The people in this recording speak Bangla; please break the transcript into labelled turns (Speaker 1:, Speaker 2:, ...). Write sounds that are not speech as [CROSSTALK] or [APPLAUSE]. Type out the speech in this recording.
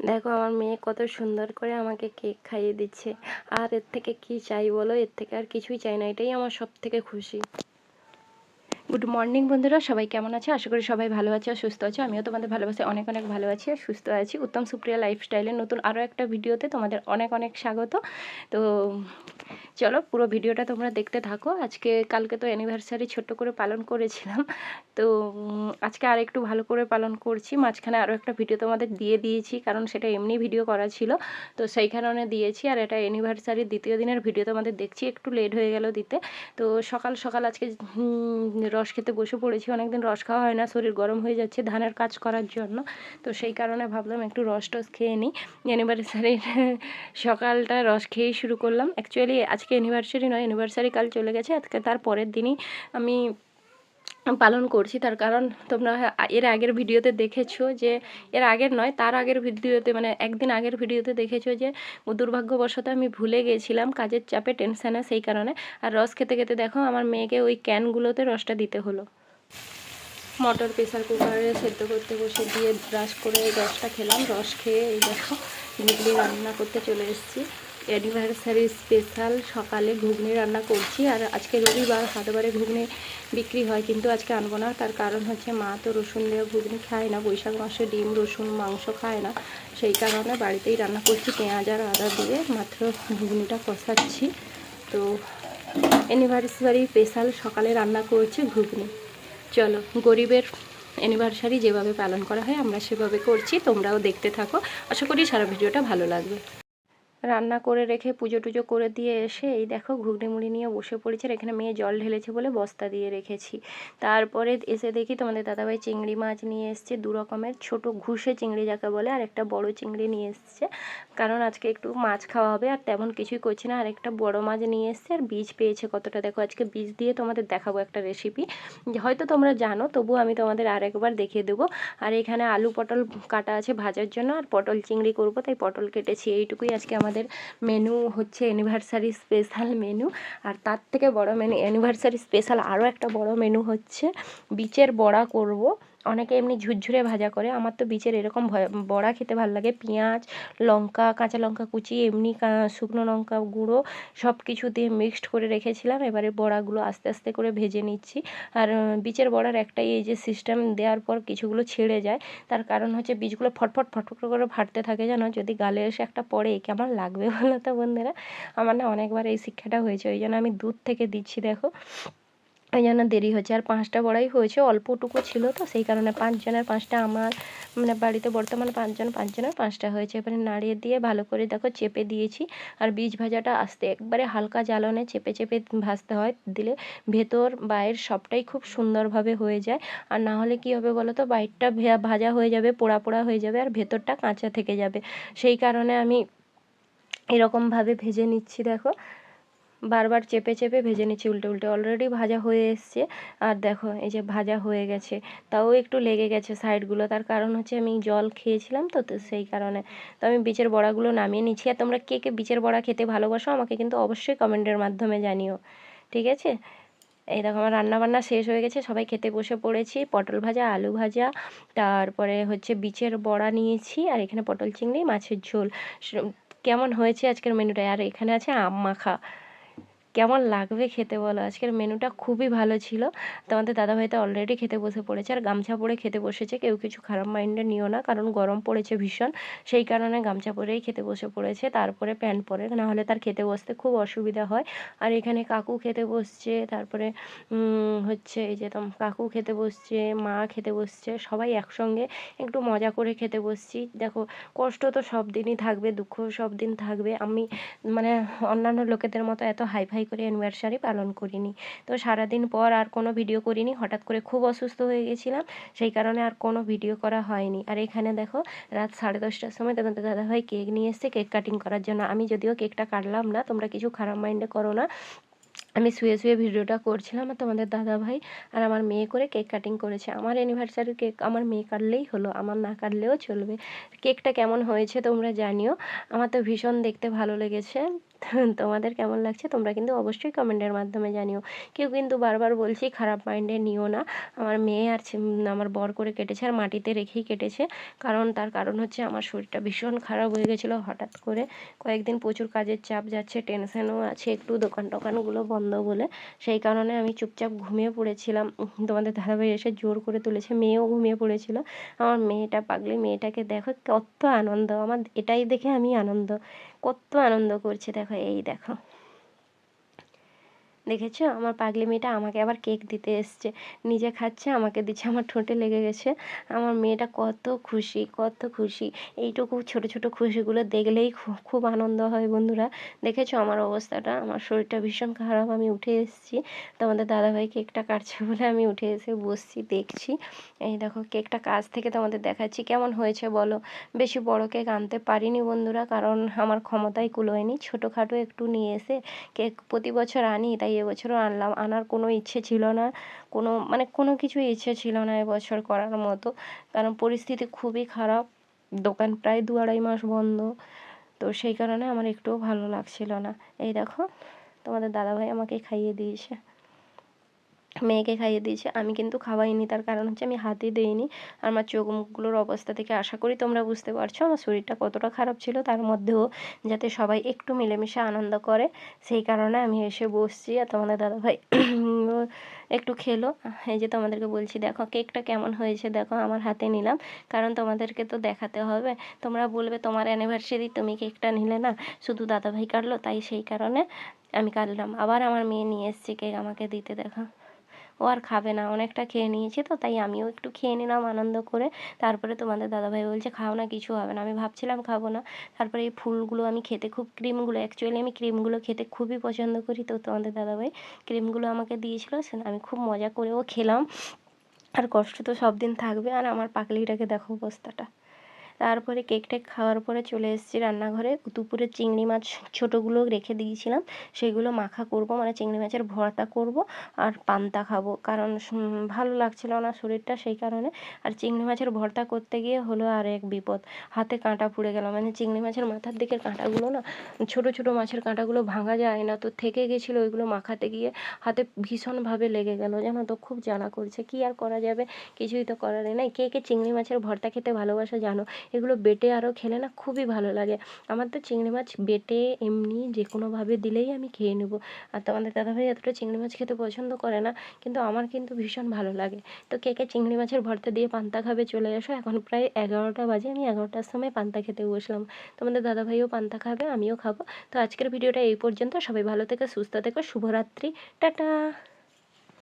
Speaker 1: দেখো আমার মেয়ে কত সুন্দর করে আমাকে কেক খাইয়ে দিচ্ছে। আর এর থেকে কি চাই বলো? এর থেকে আর কিছুই চাই না। এটাই আমার সব থেকে খুশি। গুড মর্নিং বন্ধুরা। সবাই কেমন আছে? আশা করি সবাই ভালো আছে আর সুস্থ আছে। আমিও তোমাদের ভালোবাসি, অনেক অনেক ভালো আছি আর সুস্থ আছি। উত্তম সুপ্রিয়া লাইফস্টাইলের নতুন আরও একটা ভিডিওতে তোমাদের অনেক অনেক স্বাগত। তো চলো পুরো ভিডিওটা তোমরা দেখতে থাকো। আজকে, কালকে তো অ্যানিভার্সারি ছোট্ট করে পালন করেছিলাম। তো আজকে আর একটু ভালো করে পালন করছি। মাঝখানে আরও একটা ভিডিও তোমাদের দিয়ে দিয়েছি, কারণ সেটা এমনি ভিডিও করা ছিল। তো সেই কারণে দিয়েছি, আর এটা অ্যানিভার্সারির দ্বিতীয় দিনের ভিডিও তোমাদের দেখছি। একটু লেট হয়ে গেল দিতে। তো সকাল সকাল আজকে রস খেতে বসে পড়েছি, অনেকদিন রস খাওয়া হয় না, শরীর গরম হয়ে যাচ্ছে ধানের কাজ করার জন্য। তো সেই কারণে ভাবলাম একটু রস টস খেয়ে নিই। অ্যানিভার্সারির সকালটা রস খেয়েই শুরু করলাম। অ্যাকচুয়ালি আজকে অ্যানিভার্সারি নয় অ্যানিভার্সারি কাল চলে গেছে, আজকে তার পরের দিনই আমি পালন করছি। তার কারণ তোমরা এর আগের ভিডিওতে দেখেছ যে, এর আগের নয়, তার আগের ভিডিওতে মানে একদিন আগের ভিডিওতে দেখেছ যে, দুর্ভাগ্যবশত আমি ভুলে গেছিলাম কাজের চাপে টেনশানে সেই কারণে। আর রস খেতে খেতে দেখো, আমার মেয়েকে ওই ক্যানগুলোতে রসটা দিতে হলো। মটর প্রেসার কুকারে সেদ্ধ করতে বসে দিয়ে ব্রাশ করে রসটা খেলাম। রস খেয়ে এই দেখো, ঘুগনি রান্না করতে চলে এসেছি। অ্যানিভার্সারি স্পেশাল সকালে ঘুগনি রান্না করছি আর আজকে রবিবার হাটবারে ঘুগনি বিক্রি হয় কিন্তু আজকে আনব না। তার কারণ হচ্ছে মা তো রসুন দিয়ে ঘুগনি খায় না, বৈশাখ মাসে ডিম, রসুন, মাংস খায় না। সেই কারণে বাড়িতেই রান্না করছি, পেঁয়াজ আর আদা দিয়ে মাত্র ঘুগনিটা কষাচ্ছি। তো অ্যানিভার্সারি স্পেশাল সকালে রান্না করছি ঘুগনি। চলো, গরিবের অ্যানিভার্সারি যেভাবে পালন করা হয় আমরা সেভাবে করছি, তোমরাও দেখতে থাকো। আশা করি সারা ভিডিওটা ভালো লাগবে। রান্না করে রেখে পুজো টুজো করে দিয়ে এসে, এই দেখো ঘুগনি মুড়ি নিয়ে বসে পড়েছে আর এখানে মেয়ে জল ঢেলেছে বলে বস্তা দিয়ে রেখেছি। তারপরে এসে দেখি তোমাদের দাদাভাই চিংড়ি মাছ নিয়ে এসছে, দু রকমের ছোট ঘুষে চিংড়ি যাকে বলে, আর একটা বড় চিংড়ি নিয়ে এসছে। কারণ আজকে একটু মাছ খাওয়া হবে আর তেমন কিছুই করছি না, আর একটা বড় মাছ নিয়ে এসছে আর বীজ পেয়েছে কতটা। দেখো আজকে বীজ দিয়ে তোমাদের দেখাবো একটা রেসিপি হয়তো তোমরা জানো, তবু আমি তোমাদের আরেকবার দেখিয়ে দেবো। আর এখানে আলু পটল কাটা আছে ভাজার জন্য, আর পটল চিংড়ি করব, তাই পটল কেটেছি, এইটুকুই আজকে আমাদের মেনু হচ্ছে অ্যানিভার্সারি স্পেশাল মেনু আর তার থেকে বড় মেনু অ্যানিভার্সারি স্পেশাল আরও একটা বড় মেনু হচ্ছে বিচের বড়া করব। অনেকে এমনি ঝুরঝুরে ভাজা করে। আমার তো বিচের এরকম বড়া খেতে ভালো লাগে। পেঁয়াজ, লঙ্কা, কাঁচা লঙ্কা কুচি, এমনি শুকনো লঙ্কা গুঁড়ো সব কিছু দিয়ে মিক্সড করে রেখেছিলাম। এবারে বড়াগুলো আস্তে আস্তে করে ভেজে নিচ্ছি। আর বিচের বড়ার একটাই এই যে সিস্টেম দেওয়ার পর কিছুগুলো ছেড়ে যায়। তার কারণ হচ্ছে বীজগুলো ফটফট ফটফট করে ফাটতে থাকে জানো? যদি গালে এসে একটা পড়ে কেমন লাগবে বলো তো বন্ধুরা? আমার না অনেকবার এই শিক্ষাটা হয়েছে। ওই জন্য আমি দূর থেকে দিচ্ছি, দেখো। ওই জন্য দেরি হয়েছে আর পাঁচটা বড়াই হয়েছে, অল্পটুকু ছিল তো, সেই কারণে পাঁচজনের পাঁচটা আমার মানে বাড়িতে বর্তমানে পাঁচজন, পাঁচজনের পাঁচটা হয়েছে। এবারে নাড়িয়ে দিয়ে ভালো করে দেখো চেপে দিয়েছি। আর বীজ ভাজাটা আস্তে, একবারে হালকা জ্বালনে চেপে চেপে ভাজতে হয়। দিলে ভেতর বাইরের সবটাই খুব সুন্দরভাবে হয়ে যায়। আর না হলে কী হবে বলো তো, বাইরটা ভাজা হয়ে যাবে, পোড়া পোড়া হয়ে যাবে, আর ভেতরটা কাঁচা থেকে যাবে। সেই কারণে আমি এরকমভাবে ভেজে নিচ্ছি দেখো। বারবার চেপে চেপে ভেজে নিচ্ছি, উল্টে উল্টে। অলরেডি ভাজা হয়ে এসছে। আর দেখো, এই যে ভাজা হয়ে গেছে। তাও একটু লেগে গেছে সাইডগুলো। তার কারণ হচ্ছে আমি জল খেয়েছিলাম তো সেই কারণে। তো আমি বিচের বড়াগুলো নামিয়ে নিচ্ছি। আর তোমরা কে কে বিচের বড়া খেতে ভালোবাসো আমাকে কিন্তু অবশ্যই কমেন্টের মাধ্যমে জানিও। ঠিক আছে? এই দেখো, আমার রান্না বান্না শেষ হয়ে গেছে। সবাই খেতে বসে পড়েছি। পটল ভাজা, আলু ভাজা। তারপরে হচ্ছে বিচের বড়া নিয়েছি। আর এখানে পটল চিংড়ি, মাছের ঝোল। কেমন হয়েছে আজকের মেনুটা আর এখানে আছে আম মাখা। কেমন লাগবে খেতে বলো? আজকের মেনুটা খুবই ভালো ছিল। তোমাদের দাদাভাই তো অলরেডি খেতে বসে পড়েছে। আর গামছা পরে খেতে বসেছে। কেউ কিছু খারাপ মাইন্ডে নিও না, কারণ গরম পড়েছে ভীষণ। সেই কারণে গামছা পরেই খেতে বসে পড়েছে। তারপরে প্যান্ট পরে। না হলে তার খেতে বসতে খুব অসুবিধা হয়। আর এখানে কাকু খেতে বসছে। তারপরে হচ্ছে এই যে কাকু খেতে বসছে, মা খেতে বসছে। সবাই একসঙ্গে একটু মজা করে খেতে বসছি। দেখো, কষ্ট তো সব দিনই থাকবে, দুঃখ সব দিন থাকবে। আমি মানে অন্যান্য লোকেদের মতো এত হাইফাই করে অ্যানিভার্সারি পালন করিনি। তো সারাদিন পর আর কোনো ভিডিও করিনি, হঠাৎ করে খুব অসুস্থ হয়ে গেছিলাম, সেই কারণে আর কোনো ভিডিও করা হয়নি। আর এখানে দেখো, রাত সাড়ে দশটার সময় তোমাদের দাদাভাই কেক নিয়ে এসছে কেক কাটিং করার জন্য। আমি যদিও কেকটা কাটলাম না, তোমরা কিছু খারাপ মাইন্ডে করো না। আমি শুয়ে শুয়ে ভিডিওটা করছিলাম আর তোমাদের দাদা ভাই আর আমার মেয়ে করে কেক কাটিং করেছে। আমার অ্যানিভার্সারি কেক আমার মেয়ে কাটলেই হলো, আমার না কাটলেও চলবে। কেকটা কেমন হয়েছে তোমরা জানিও। আমার তো ভীষণ দেখতে ভালো লেগেছে। [LAUGHS] তোমাদের কেমন লাগছে তোমরা কিন্তু অবশ্যই কমেন্টের মাধ্যমে জানিও। কেউ কিন্তু বারবার বলছি, খারাপ মাইন্ডে নিও না। আমার মেয়ে আর আমার বর করে কেটেছে আর মাটিতে রেখেই কেটেছে। কারণ তার কারণ হচ্ছে আমার শরীরটা ভীষণ খারাপ হয়ে গেছিল হঠাৎ করে। কয়েকদিন প্রচুর কাজের চাপ যাচ্ছে টেনশনও আছে, একটু দোকান টোকানগুলো বন্ধ বলে। সেই কারণে আমি চুপচাপ ঘুমিয়ে পড়েছিলাম। তোমাদের দাদাভাই এসে জোর করে তুলেছে, মেয়েও ঘুমিয়ে পড়েছিল। আমার মেয়েটা পাগলি, মেয়েটাকে দেখো কত আনন্দ, আমার এটাই দেখে আমি আনন্দ। কত আনন্দ করছে দেখো এই দেখো। দেখেছ? আমার পাগলি মেয়েটা আমাকে আবার কেক দিতে এসছে। নিজে খাচ্ছে, আমাকে দিচ্ছে, আমার ঠোঁটে লেগে গেছে। আমার মেয়েটা কত খুশি কত খুশি। এইটুকু ছোট ছোট খুশিগুলো দেখলেই খুব আনন্দ হয় বন্ধুরা। দেখেছ আমার অবস্থাটা? আমার শরীরটা ভীষণ খারাপ, আমি উঠে এসেছি। তোমাদের দাদাভাই কেকটা কাটছে বলে আমি উঠে এসে বসছি, দেখছি। এই দেখো, কেকটা কাছ থেকে তোমাদের দেখাচ্ছি, কেমন হয়েছে বলো? বেশি বড় কেক আনতে পারিনি বন্ধুরা, কারণ আমার ক্ষমতায় কুলোয়নি। ছোটোখাটো একটু নিয়ে এসে কেক প্রতি বছর আনি, তাই এবছরও আনলাম, আনার কোনো ইচ্ছে ছিল না। কোনো মানে কোনো কিছু ইচ্ছে ছিল না এবছর করার মতো। কারণ পরিস্থিতি খুবই খারাপ। দোকান প্রায় দু আড়াই মাস বন্ধ। তো সেই কারণে আমার একটুও ভালো লাগছিল না। এই দেখো, তোমাদের দাদাভাই আমাকে খাইয়ে দিয়েছে। মেয়েকে খাইয়ে দিয়েছে, আমি কিন্তু খাওয়াইনি। তার কারণ হচ্ছে আমি হাতে দিইনি। আর আমার চোখ মুখগুলোর অবস্থা থেকে আশা করি তোমরা বুঝতে পারছ, আমার শরীরটা কতটা খারাপ ছিল। তার মধ্যেও যাতে সবাই একটু মিলেমিশে আনন্দ করে, সেই কারণে আমি এসে বসছি। আর তোমাদের দাদাভাই [COUGHS] একটু খেলো। এই যে তোমাদেরকে বলছি, দেখো কেকটা কেমন হয়েছে, দেখো আমার হাতে নিলাম। কারণ তোমাদেরকে তো দেখাতে হবে। তোমরা বলবে, তোমার অ্যানিভার্সারি তুমি কেকটা নিলে না? শুধু দাদাভাই কাটলো, তাই সেই কারণে আমি কাটলাম। আবার আমার মেয়ে নিয়ে এসছে কেক আমাকে দিতে, দেখো। ও আর খাবে না, অনেকটা খেয়ে নিয়েছে তো, তাই আমিও একটু খেয়ে নিলাম আনন্দ করে। তারপরে তোমাদের দাদাভাই বলছে, খাও না, কিছু হবে না। আমি ভাবছিলাম খাব না। তারপরে এই ফুলগুলো আমি খেতে খুব, ক্রিমগুলো অ্যাকচুয়ালি আমি ক্রিমগুলো খেতে খুবই পছন্দ করি তো তোমাদের দাদাভাই। ক্রিমগুলো আমাকে দিয়েছিলো আমি খুব মজা করেও খেলাম। আর কষ্ট তো সব দিন থাকবে। আর আমার পাকলিটাকে দেখো অবস্থাটা। তারপরে কেক টেক খাওয়ার পরে চলে এসেছি রান্নাঘরে। দুপুরে চিংড়ি মাছ ছোটোগুলো রেখে দিয়েছিলাম। সেগুলো মাখা করব মানে চিংড়ি মাছের ভর্তা করব আর পান্তা খাব। কারণ ভালো লাগছিল না শরীরটা সেই কারণে। আর চিংড়ি মাছের ভর্তা করতে গিয়ে হলো আর এক বিপদ। হাতে কাঁটা পুড়ে গেল। মানে চিংড়ি মাছের মাথার দিকের কাঁটাগুলো না, ছোট ছোট মাছের কাঁটাগুলো ভাঙা যায় না। তো থেকে গেছিল ওইগুলো মাখাতে গিয়ে হাতে ভীষণভাবে লেগে গেল। জানো তো, খুব জ্বালা করছে। কি আর করা যাবে? কিছুই তো করার নেই। কে কে চিংড়ি মাছের ভর্তা খেতে ভালোবাসা জানো? এগুলো বেটে আরও খেলে না খুবই ভালো লাগে। আমার তো চিংড়ি মাছ বেটে এমনি যে কোনোভাবে দিলেই আমি খেয়ে নেব। আর তোমাদের দাদাভাই এতটা চিংড়ি মাছ খেতে পছন্দ করে না, কিন্তু আমার কিন্তু ভীষণ ভালো লাগে। তো কে কে চিংড়ি মাছের ভর্তা দিয়ে পান্তা খাবে চলে এসো। এখন প্রায় এগারোটা বাজে, আমি এগারোটার সময় পান্তা খেতে বসলাম। তোমাদের দাদাভাইও পান্তা খাবে, আমিও খাব। তো আজকের ভিডিওটা এই পর্যন্ত। সবাই ভালো থেকে, সুস্থ থেকো, শুভরাত্রি। টাটা!